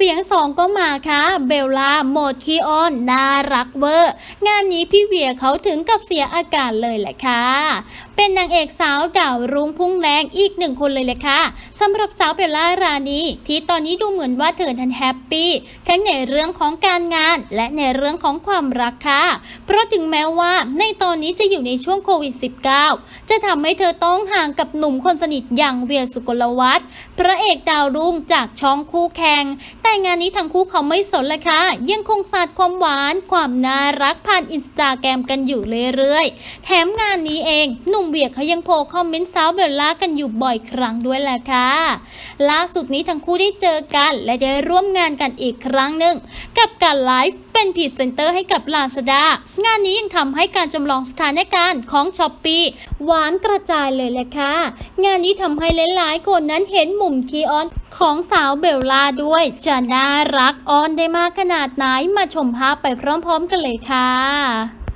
เสียงสองก็มาค่ะ เบลล่าโหมดคีออน น่ารักเวอร์ งานนี้พี่เวียเขาถึงกับเสียอาการเลยแหละค่ะ เป็นนางเอกสาวดาวรุ่งพุ่งแรงอีกหนึ่งคนเลยแหละค่ะสำหรับสาวเบลล่ารานีที่ตอนนี้ดูเหมือนว่าเธอทันแฮปปี้ทั้งในเรื่องของการงาน และในเรื่องของความรักค่ะ เพราะถึงแม้ว่าในตอนนี้จะอยู่ในช่วงโควิด -19 จะทำให้เธอต้องห่างกับหนุ่มคนสนิทอย่างเวียสุกลวัฒน์พระเอกดาวรุ่งจากช่องคู่แข่งแต่งานนี้ทั้งคู่เขาไม่สนเลยค่ะ ยังคงสาดความหวาน ความน่ารักผ่านอินสตาแกรมกันอยู่เรื่อยๆ แถมงานนี้เอง หนุ่มเวียเขายังโพคอมเมนต์สาวเบลล่ากันอยู่บ่อยครั้งด้วยแหละค่ะ ล่าสุดนี้ทั้งคู่ได้เจอกันและได้ร่วมงานกันอีกครั้งหนึ่ง กับการไลฟ์เป็นพรีเซนเตอร์ให้กับลาซาด้างานนี้ยังทำให้การจำลองสถานการณ์ของช้อปปี้หวานกระจายเลยแหละค่ะ งานนี้ทำให้หลายๆคนนั้นเห็นมุมคีออน ของสาวเบลล่าด้วย จะน่ารักออนได้มากขนาดไหนมาชมภาพไปพร้อมๆกันเลยค่ะ